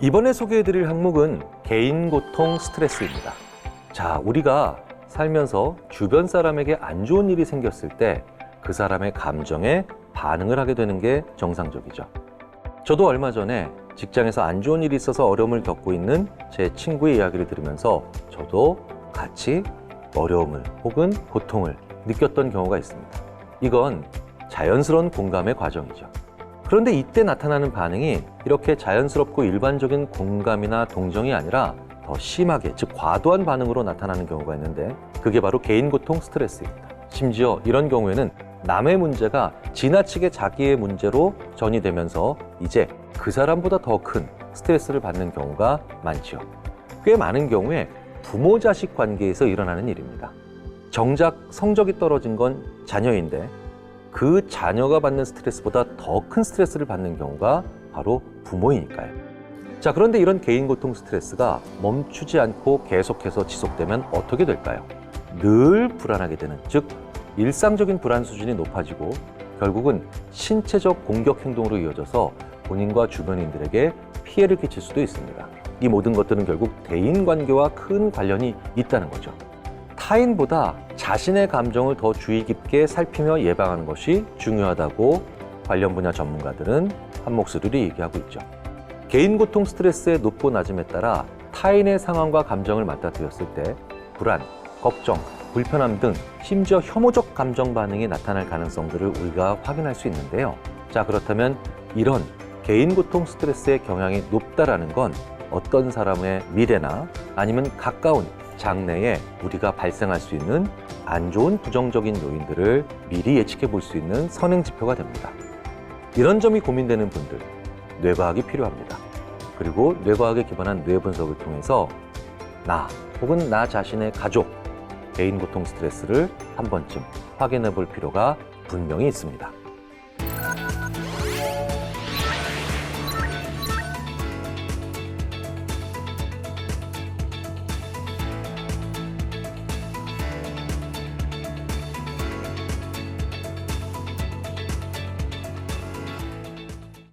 이번에 소개해드릴 항목은 개인 고통 스트레스입니다. 자, 우리가 살면서 주변 사람에게 안 좋은 일이 생겼을 때 그 사람의 감정에 반응을 하게 되는 게 정상적이죠. 저도 얼마 전에 직장에서 안 좋은 일이 있어서 어려움을 겪고 있는 제 친구의 이야기를 들으면서 저도 같이 어려움을 혹은 고통을 느꼈던 경우가 있습니다. 이건 자연스러운 공감의 과정이죠. 그런데 이때 나타나는 반응이 이렇게 자연스럽고 일반적인 공감이나 동정이 아니라 더 심하게, 즉 과도한 반응으로 나타나는 경우가 있는데 그게 바로 개인 고통 스트레스입니다. 심지어 이런 경우에는 남의 문제가 지나치게 자기의 문제로 전이되면서 이제 그 사람보다 더 큰 스트레스를 받는 경우가 많지요. 꽤 많은 경우에 부모 자식 관계에서 일어나는 일입니다. 정작 성적이 떨어진 건 자녀인데 그 자녀가 받는 스트레스보다 더 큰 스트레스를 받는 경우가 바로 부모이니까요. 자, 그런데 이런 개인 고통 스트레스가 멈추지 않고 계속해서 지속되면 어떻게 될까요? 늘 불안하게 되는, 즉, 일상적인 불안 수준이 높아지고 결국은 신체적 공격 행동으로 이어져서 본인과 주변인들에게 피해를 끼칠 수도 있습니다. 이 모든 것들은 결국 대인 관계와 큰 관련이 있다는 거죠. 타인보다 자신의 감정을 더 주의 깊게 살피며 예방하는 것이 중요하다고 관련 분야 전문가들은 한 목소리로 얘기하고 있죠. 개인 고통 스트레스의 높고 낮음에 따라 타인의 상황과 감정을 맞닥뜨렸을 때 불안, 걱정, 불편함 등 심지어 혐오적 감정 반응이 나타날 가능성들을 우리가 확인할 수 있는데요. 자, 그렇다면 이런 개인 고통 스트레스의 경향이 높다라는 건 어떤 사람의 미래나 아니면 가까운 장래에 우리가 발생할 수 있는 안 좋은 부정적인 요인들을 미리 예측해 볼 수 있는 선행 지표가 됩니다. 이런 점이 고민되는 분들, 뇌과학이 필요합니다. 그리고 뇌과학에 기반한 뇌 분석을 통해서 나 혹은 나 자신의 가족, 개인 고통 스트레스를 한 번쯤 확인해 볼 필요가 분명히 있습니다.